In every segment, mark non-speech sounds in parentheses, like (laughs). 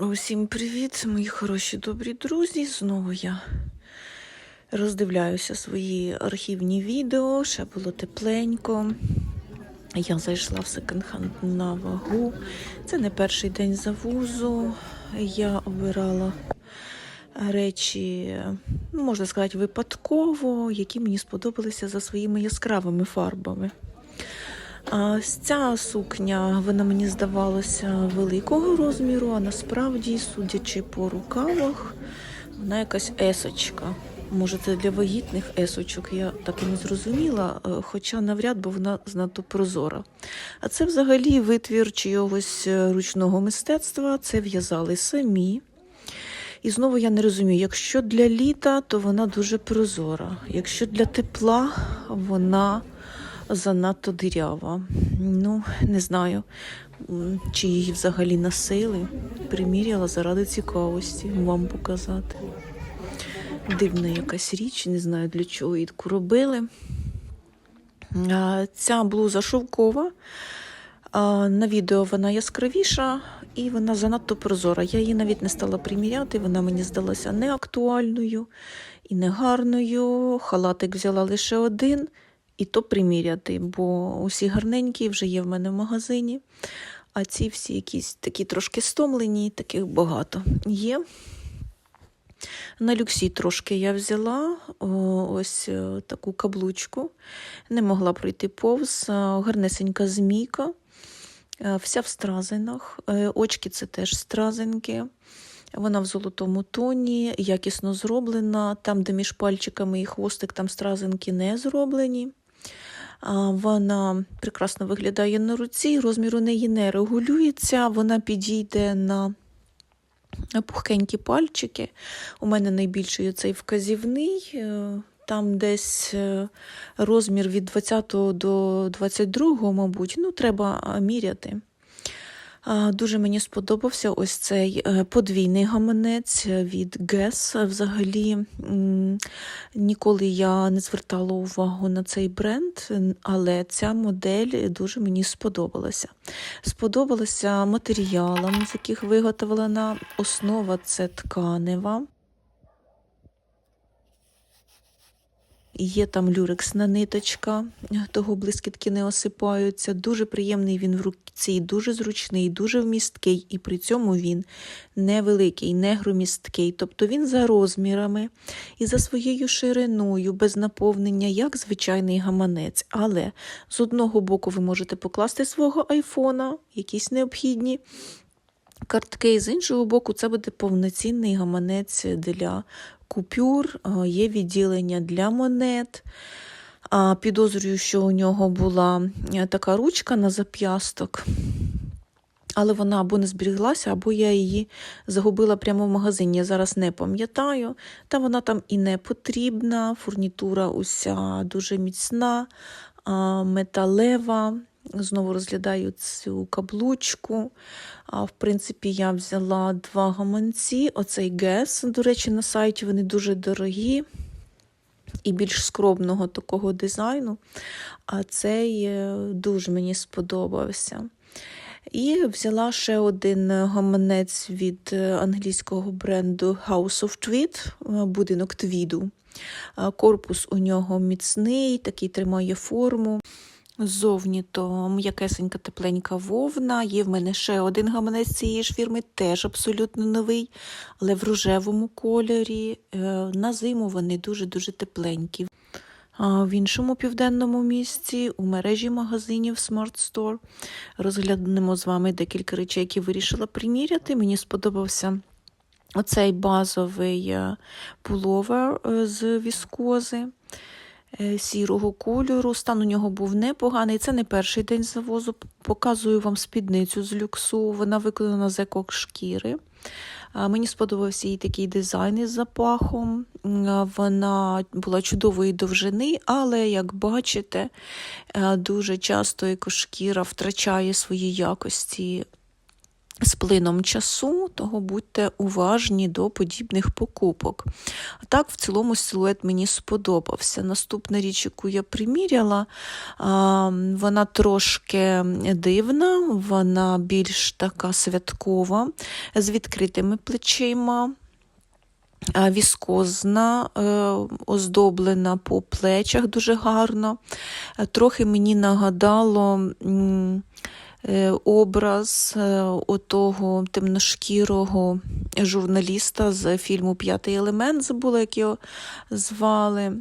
Усім привіт, мої хороші добрі друзі. Знову я роздивляюся свої архівні відео, ще було тепленько. Я зайшла в секонд-хенд на вагу. Це не перший день завозу. Я обирала речі, ну, можна сказати, випадково, які мені сподобалися за своїми яскравими фарбами. А ось ця сукня, вона мені здавалася великого розміру, а насправді, судячи по рукавах, вона якась есочка. Може, це для вагітних есочок, я так і не зрозуміла, е, хоча навряд, бо вона знато прозора. А це взагалі витвір чогось е, ручного мистецтва, це в'язали самі. І знову я не розумію, якщо для літа, то вона дуже прозора. Якщо для тепла, вона занадто дирява. Ну, не знаю, чи її взагалі носили. Приміряла заради цікавості вам показати. Дивна якась річ, не знаю для чого її таку робили. Ця блуза шовкова. На відео вона яскравіша і вона занадто прозора. Я її навіть не стала приміряти, вона мені здалася неактуальною і негарною. Халатик взяла лише один, і то приміряти, бо усі гарненькі вже є в мене в магазині. А ці всі якісь такі трошки стомлені, таких багато є. На люксі трошки я взяла ось е, таку каблучку, не могла пройти повз, е, гарнесенька змійка, е, вся в стразинах. Очки це теж стразинки. Вона в золотому тоні, якісно зроблена. Там, де між пальчиками і хвостик, там стразинки не зроблені. Вона прекрасно виглядає на руці, розмір у неї не регулюється, вона підійде на пухкенькі пальчики. У мене найбільший цей вказівний. е, Там десь е, розмір від 20 до 22, мабуть, ну, треба міряти. Дуже мені сподобався ось цей е, подвійний гаманець від Гес. Взагалі ніколи я не звертала увагу на цей бренд, але ця модель дуже мені сподобалася. Сподобалася матеріалам, з яких виготовлена основа це тканева. Є там люрексна ниточка, того блискітки не осипаються. Дуже приємний він в руці, дуже зручний, дуже вмісткий, і при цьому він невеликий, не громісткий. Тобто він за розмірами і за своєю шириною, без наповнення, як звичайний гаманець. Але з одного боку ви можете покласти свого айфона, якісь необхідні картки, з іншого боку, це буде повноцінний гаманець для купюр, е, є відділення для монет. Підозрюю, що у нього була е, така ручка на зап'ясток, але вона або не зберіглася, або я її загубила прямо в магазині. Я зараз не пам'ятаю. Та вона там і не потрібна. Фурнітура уся дуже міцна, металева. Знову розглядаю цю каблучку. А, В принципі, я взяла два гаманці. Оцей гес, до речі, на сайті вони дуже дорогі і більш скромного такого дизайну. А цей е, дуже мені сподобався. І взяла ще один гаманець від е, англійського бренду House of Tweed, е, будинок твіду. Корпус у нього міцний, такий тримає форму. Ззовні то м'якесенька тепленька вовна. Є в мене ще один гаманець цієї ж фірми, теж абсолютно новий, але в рожевому кольорі. Е, На зиму вони дуже-дуже тепленькі. А В іншому південному місці у мережі магазинів Smart Store розглянемо з вами декілька речей, які вирішила приміряти. Мені сподобався оцей базовий е, пуловер е, з віскози сірого кольору. Стан у нього був непоганий. Це не перший день завозу. Показую вам спідницю з люксу. Вона виконана з екок-шкіри. Мені сподобався її такий дизайн із запахом. Вона була чудової довжини, але, як бачите, е, дуже часто екошкіра втрачає свої якості з плином часу, того будьте уважні до подібних покупок. А так, в цілому, силует мені сподобався. Наступна річ, яку я приміряла, вона трошки дивна, вона більш така святкова, з відкритими плечима. Віскозна, е, оздоблена по плечах дуже гарно. Е, Трохи мені нагадало образ е, отого темношкірого журналіста з фільму П'ятий елемент, забула, як його звали.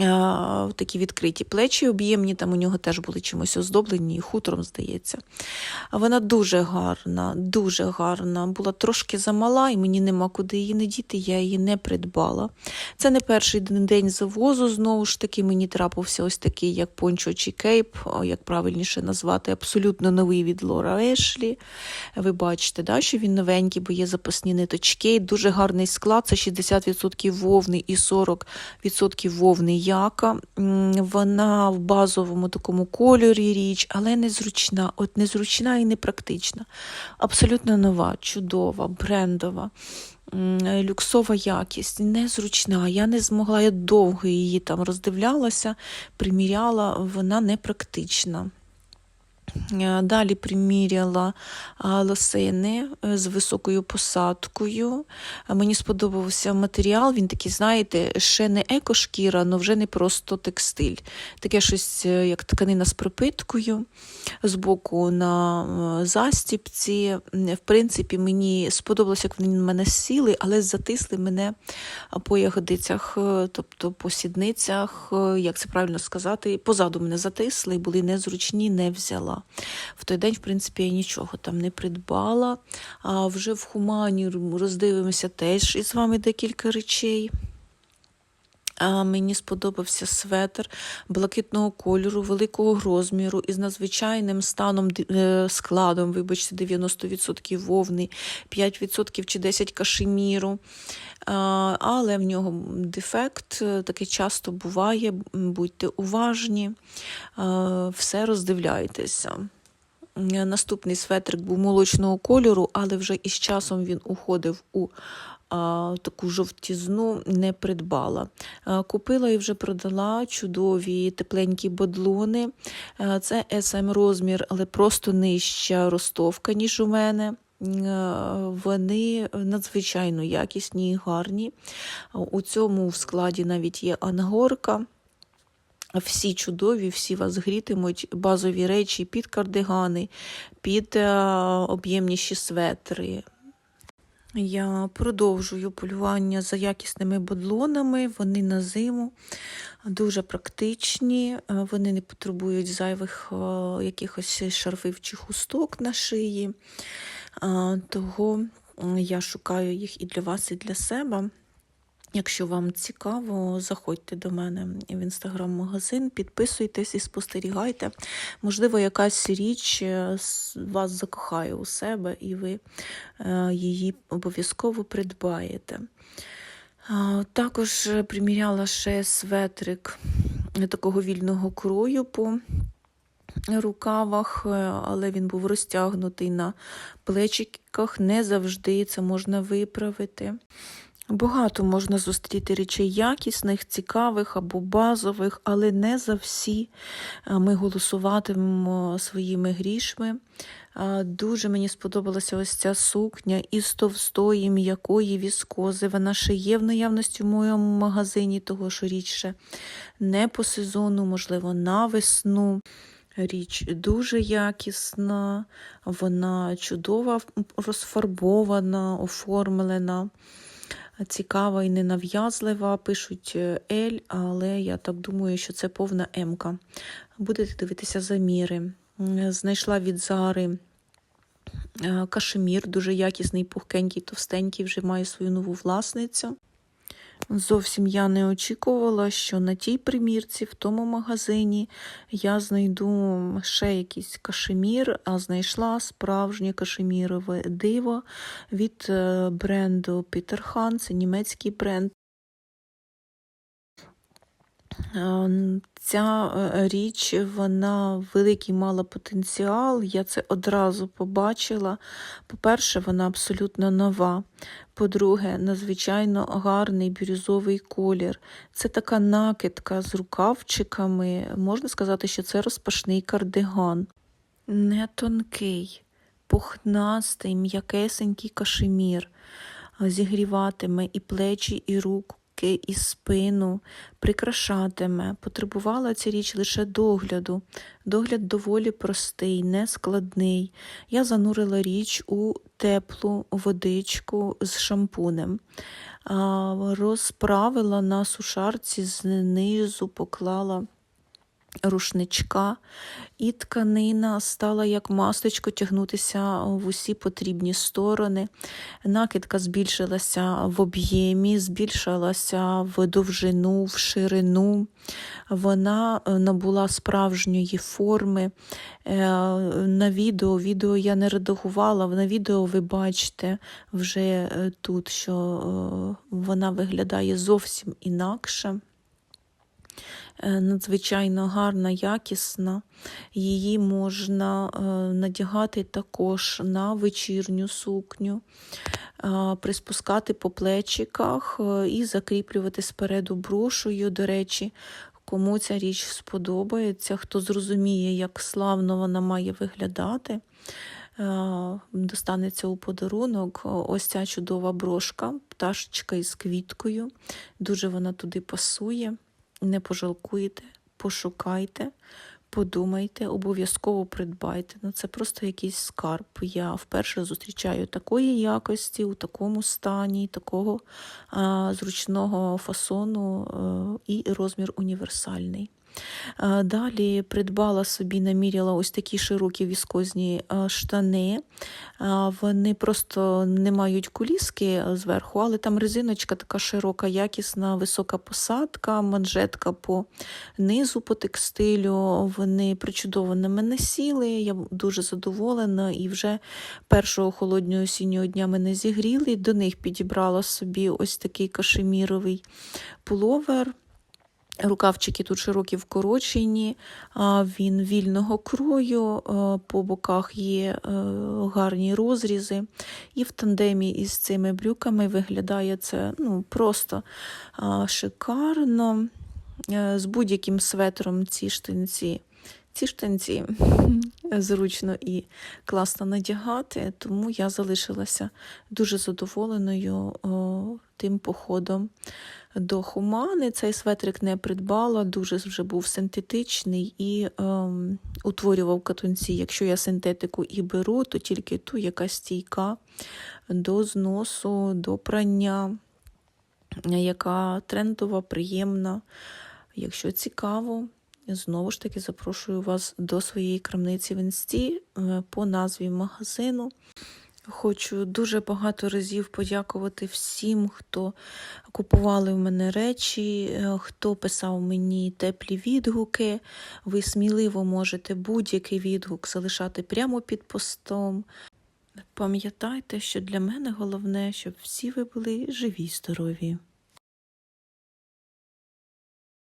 А, Такі відкриті плечі об'ємні, там у нього теж були чимось оздоблені, і хутром, здається. Вона дуже гарна, дуже гарна. Була трошки замала, і мені нема куди її не діти, я її не придбала. Це не перший день завозу, знову ж таки, мені трапився ось такий, як пончо чи кейп, як правильніше назвати, абсолютно новий від Лора Ешлі. Ви бачите, да, що він новенький, бо є запасні ниточки. Дуже гарний склад, це 60% вовни і 40% вовни яка. М, Вона в базовому такому кольорі річ, але незручна. От незручна і непрактична. Абсолютно нова, чудова, брендова. Люксова якість, незручна. Я не змогла, я довго її там роздивлялася, приміряла, вона непрактична. Е, Далі приміряла а, лосини е, з високою посадкою. Мені сподобався матеріал. Він такий, знаєте, ще не екошкіра, але вже не просто текстиль. Таке щось, е, як тканина з пропиткою, збоку на е, застіпці. В принципі, мені сподобалося, як вони на мене сіли, але затисли мене по ягодицях, е, тобто по сідницях, е, як це правильно сказати, позаду мене затисли, були незручні, не взяла. В той день, в принципі, я нічого там не придбала. А вже в Хумані роздивимося теж із вами декілька речей. А мені сподобався светр блакитного кольору, великого розміру із надзвичайним станом е, складом, вибачте, 90% вовни, 5% чи 10 кашеміру. Але в нього дефект, е, таке часто буває, будьте уважні, все роздивляйтеся. Е, Наступний светрик був молочного кольору, але вже із часом він уходив у таку жовтізну, не придбала. Купила і вже продала чудові тепленькі бодлони. Це SM розмір, але просто нижча ростовка, ніж у мене. Вони надзвичайно якісні і гарні. У цьому в складі навіть є ангорка. Всі чудові, всі вас грітимуть, базові речі під кардигани, під об'ємніші светри. Я продовжую полювання за якісними бодлонами. Вони на зиму дуже практичні, е, вони не потребують зайвих е, якихось шарфів чи хусток на шиї. Того я шукаю їх і для вас, і для себе. Якщо вам цікаво, заходьте до мене в інстаграм-магазин, підписуйтесь і спостерігайте. Можливо, якась річ е, вас закохає у себе, і ви е, її обов'язково придбаєте. Також приміряла ще светрик такого вільного крою по рукавах, е, але він був розтягнутий на плечиках. Не завжди це можна виправити. Багато можна зустріти речей якісних, цікавих або базових, але не за всі е, ми голосуватимемо своїми грішми. Дуже мені сподобалася ось ця сукня із товстої, м'якої віскози. Вона ще є в наявності в моєму магазині, того що річ ще не по сезону, можливо, на весну. Річ дуже якісна, вона чудова, розфарбована, оформлена цікава і ненав'язлива. Пишуть Ель, L, але я так думаю, що це повна М-ка. Будете дивитися заміри. Знайшла від Зари е, кашемір, дуже якісний, пухкенький, товстенький, вже має свою нову власницю. Зовсім я не очікувала, що на тій примірці, в тому магазині, я знайду ще якийсь кашемір, а знайшла справжнє кашемірове диво від е, бренду Peter Han, це німецький бренд. Е, Ця е, річ, вона великий мала потенціал. Я це одразу побачила. По-перше, вона абсолютно нова. По-друге, надзвичайно гарний бірюзовий колір. Це така накидка з рукавчиками. Можна сказати, що це розпашний кардиган. Не тонкий, пухнастий, м'якесенький кашемір. Зігріватиме і плечі, і руки, і спину, прикрашатиме. Потребувала ця річ лише догляду. Догляд доволі простий, нескладний. Я занурила річ у теплу водичку з шампунем. Розправила на сушарці знизу, поклала рушничка, і тканина стала як масточко тягнутися в усі потрібні сторони. Накидка збільшилася в об'ємі, збільшилася в довжину, в ширину. Вона е, набула справжньої форми. Е, На відео, відео я не редагувала, на відео ви бачите вже е, тут, що вона виглядає зовсім інакше. Е, надзвичайно гарна, якісна. Її можна е, надягати також на вечірню сукню, е, приспускати по плечиках і закріплювати спереду брошою. До речі, кому ця річ сподобається, хто зрозуміє, як славно вона має виглядати. Достанеться у подарунок ось ця чудова брошка, пташечка із квіткою. Дуже вона туди пасує не пожалкуєте, пошукайте, подумайте, обов'язково придбайте. Ну, Це просто якийсь скарб. Я вперше зустрічаю такої якості, у такому стані, такого а, зручного фасону а, і розмір універсальний. Далі придбала собі, наміряла ось такі широкі віскозні штани. Вони просто не мають куліски зверху, але там резиночка така широка, якісна, висока посадка, манжетка по низу по текстилю. Вони причудово на мене сіли. Я дуже задоволена і вже першого холоднього осіннього дня мене зігріли. До них підібрала собі ось такий кашеміровий пуловер. Рукавчики тут широкі вкорочені, він вільного крою, по боках є е, гарні розрізи. І в тандемі із цими брюками виглядає це ну, просто шикарно. Е, з будь-яким светром ці штанці. Ці штанці (laughs) зручно і класно надягати, тому я залишилася дуже задоволеною тим походом до Хумани. Цей светрик не придбала, дуже вже був синтетичний і ем, утворював катунці. Якщо я синтетику і беру, то тільки ту, яка стійка до зносу, до прання, яка трендова, приємна. Якщо цікаво, знову ж таки запрошую вас до своєї крамниці в інсті е, по назві магазину. Хочу дуже багато разів подякувати всім, хто купували в мене речі, е, хто писав мені теплі відгуки. Ви сміливо можете будь-який відгук залишати прямо під постом. Пам'ятайте, що для мене головне, щоб всі ви були живі, здорові.